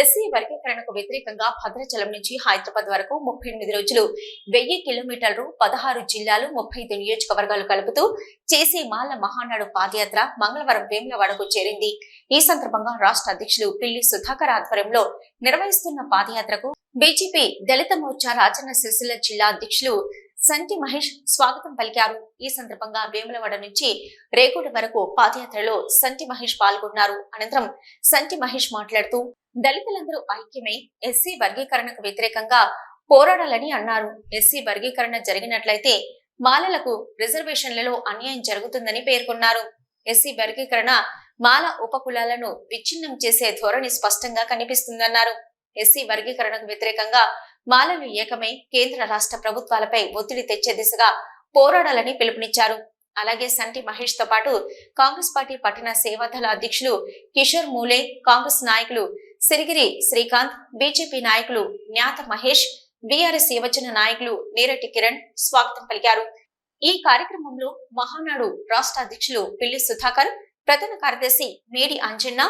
SC వర్గీకరణకు వ్యతిరేకంగా భద్రాచలం నుంచి హైదరాబాద్ వరకు ముప్పై ఎనిమిది రోజులు వెయ్యి కిలోమీటర్లు పదహారు జిల్లాలు ముప్పై ఐదు నియోజకవర్గాలు కలుపుతూ చేసే మాల మహానాడు పాదయాత్ర మంగళవారం వేములవాడకు చేరింది. ఈ సందర్భంగా రాష్ట్ర అధ్యక్షులు పిల్లి సుధాకర్ ఆధ్వర్యంలో నిర్వహిస్తున్న పాదయాత్రకు బీజేపీ దళిత మోర్చా రాజన్న సిరిసిల్ల జిల్లా అధ్యక్షులు సంటి మహేష్ స్వాగతం పలికారు. ఈ సందర్భంగా వేములవాడ నుంచి రేగూడ వరకు పాదయాత్రలో సంటి మహేష్ పాల్గొన్నారు. అనంతరం సంటి మహేష్ మాట్లాడుతూ దళితులందరూ ఐక్యమై ఎస్సీ వర్గీకరణకు వ్యతిరేకంగా పోరాడాలని అన్నారు. ఎస్సీ వర్గీకరణ జరిగినట్లయితే మాలలకు రిజర్వేషన్లలో అన్యాయం జరుగుతుందని పేర్కొన్నారు. ఎస్సీ వర్గీకరణ మాల ఉపకులాలను విచ్ఛిన్నం చేసే ధోరణి స్పష్టంగా కనిపిస్తుందన్నారు. ఎస్సీ వర్గీకరణకు వ్యతిరేకంగా మాలలు ఏకమై కేంద్ర రాష్ట్ర ప్రభుత్వాలపై ఒత్తిడి తెచ్చే దిశగా పోరాడాలని పిలుపునిచ్చారు. అలాగే సంటి మహేష్తో పాటు కాంగ్రెస్ పార్టీ పట్టణ సేవాదళ అధ్యక్షులు కిషోర్ మూలే కాంగ్రెస్ నాయకులు సిరిగిరి శ్రీకాంత్ బీజేపీ నాయకులు జ్ఞాత మహేష్ బీఆర్ఎస్ యువజన నాయకులు నీరటి కిరణ్ స్వాగతం పలికారు. ఈ కార్యక్రమంలో మహానాడు రాష్ట్ర అధ్యక్షులు పిల్లి సుధాకర్ ప్రధాన కార్యదర్శి మేడి అంజన్న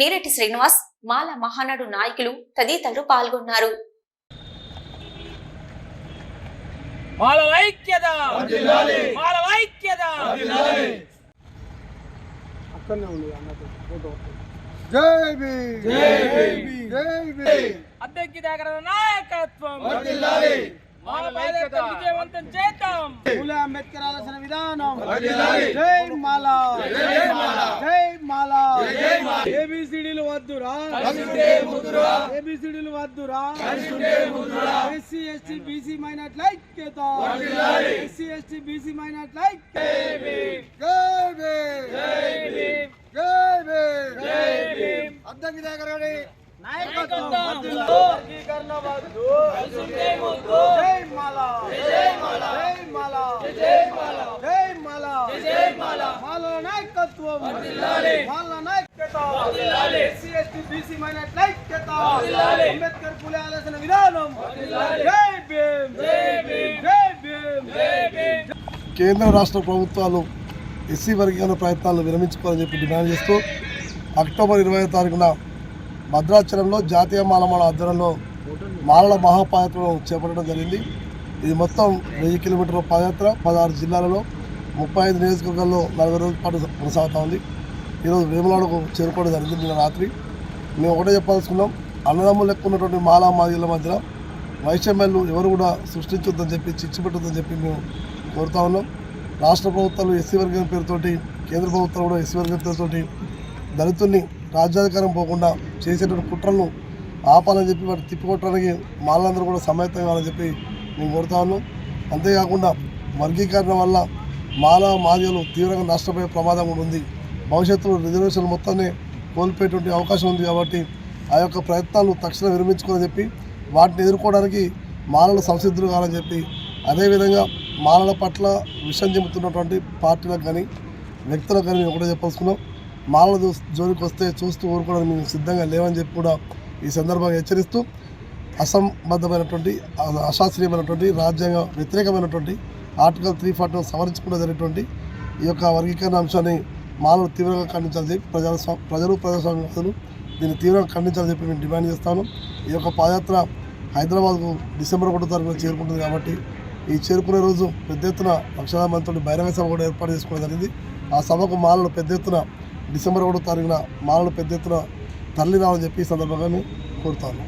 నీరటి శ్రీనివాస్ మాల మహానాడు నాయకులు తదితరులు పాల్గొన్నారు. మాల ఐక్యత మాల ఐక్యత అక్కడనే ఉంది అన్నట్టు ఫోటో. జై భీమ్ జై భీమ్. జై భీమ్ అద్దెకి దగ్గర నాయకత్వం వర్ధిల్లాలి. విజయవంతం చేద్దాం పూలే అంబేద్కర్ ఆలోచన విధానం జై మాల జై మాల. ఏబిసిడీలు వద్దురా ఏబిసిడీలు వద్దురా ఎస్సీ ఎస్టీ బీసీ మైనార్టీల ఐక్యత ఎస్సీ ఎస్టీ బీసీ మైనార్టీల జై భీమ్ జై భీమ్ జై నాయకత్వం. వర్గీకరణ వద్దు. జై మాల. జై మాల. జై మాల. జై మాల. జై మాల. జై మాల. మాల నాయకత్వం. మాల నాయకత ఎస్సీ ఎస్టీ బీసీ మైనార్టీ ఐక్యత అంబేద్కర్ పులే ఆలోచన విధానం. జై భీమ్. జై భీమ్. జై భీమ్. జై భీమ్. కేంద్ర రాష్ట్ర ప్రభుత్వాలు ఎస్సీ వర్గీకరణ ప్రయత్నాలు విరమించుకోవాలని చెప్పి డిమాండ్ చేస్తూ అక్టోబర్ ఇరవై తారీఖున భద్రాచలంలో జాతీయ మాలమాల ఆధ్వర్యంలో మాలల మహాపాదయాత్రను చేపట్టడం జరిగింది. ఇది మొత్తం వెయ్యి కిలోమీటర్ల పాదయాత్ర. పదహారు జిల్లాలలో ముప్పై ఐదు నియోజకవర్గాల్లో నలభై రోజుల పాటు కొనసాగుతూ ఉంది. ఈరోజు వేములాడకు చేరుకోవడం జరిగింది నిన్న రాత్రి. మేము ఒకటే చెప్పాల్సుకున్నాం అన్నదమ్ములు లెక్క ఉన్నటువంటి మాలా మాదిల మధ్య వైషమ్యాలు ఎవరు కూడా సృష్టించొద్దని చెప్పి చిచ్చిపెట్టొద్దని చెప్పి మేము కోరుతా ఉన్నాం. రాష్ట్ర ప్రభుత్వాలు ఎస్సీ వర్గం పేరుతోటి కేంద్ర ప్రభుత్వాలు కూడా ఎస్సీ వర్గం పేరుతోటి దళితుల్ని రాజ్యాధికారం పోకుండా చేసేటువంటి కుట్రలను ఆపాలని చెప్పి వాటి తిప్పికొట్టడానికి మాలందరూ కూడా సమాయత్తం కావాలని చెప్పి మేము కోరుతా ఉన్నాం అంతేకాకుండా వర్గీకరణ వల్ల మాల మాదిగలు తీవ్రంగా నష్టపోయే ప్రమాదం కూడా ఉంది. భవిష్యత్తులో రిజర్వేషన్లు మొత్తాన్ని కోల్పోయేటువంటి అవకాశం ఉంది కాబట్టి ఆ యొక్క ప్రయత్నాలు తక్షణం విరమించుకోవాలని చెప్పి వాటిని ఎదుర్కోవడానికి మాలలు సంసిద్ధులు కావాలని చెప్పి అదేవిధంగా మాలల పట్ల విషం చెబుతున్నటువంటి పార్టీలకు కానీ వ్యక్తులకు కానీ ఒకటే చెప్పాల్సుకున్నాం మాలలు జో- జోలికి వస్తే చూస్తూ ఊరుకోవడానికి మేము సిద్ధంగా లేవని చెప్పి కూడా ఈ సందర్భంగా హెచ్చరిస్తూ అసంబద్ధమైనటువంటి అశాస్త్రీయమైనటువంటి రాజ్యాంగ వ్యతిరేకమైనటువంటి ఆర్టికల్ త్రీ ఫార్టీ సవరించకుండా జరిగినటువంటి ఈ యొక్క వర్గీకరణ అంశాన్ని మాలలు తీవ్రంగా ఖండించాలని చెప్పి ప్రజాస్వా ప్రజలు ప్రజాస్వామ్యవాదులు దీన్ని తీవ్రంగా ఖండించాలని చెప్పి మేము డిమాండ్ చేస్తాను. ఈ యొక్క పాదయాత్ర హైదరాబాద్కు డిసెంబర్ ఒకటో తారీఖున చేరుకుంటుంది కాబట్టి ఈ చేరుకునే రోజు పెద్ద ఎత్తున లక్షలాది మందితో బహిరంగ సభ కూడా ఏర్పాటు చేసుకోవడం జరిగింది. ఆ సభకు మాలలు పెద్ద ఎత్తున డిసెంబర్ ఒకటో తారీఖున మాలలు పెద్ద ఎత్తున తరలి చెప్పి ఈ సందర్భంగా మేము కోరుతాను.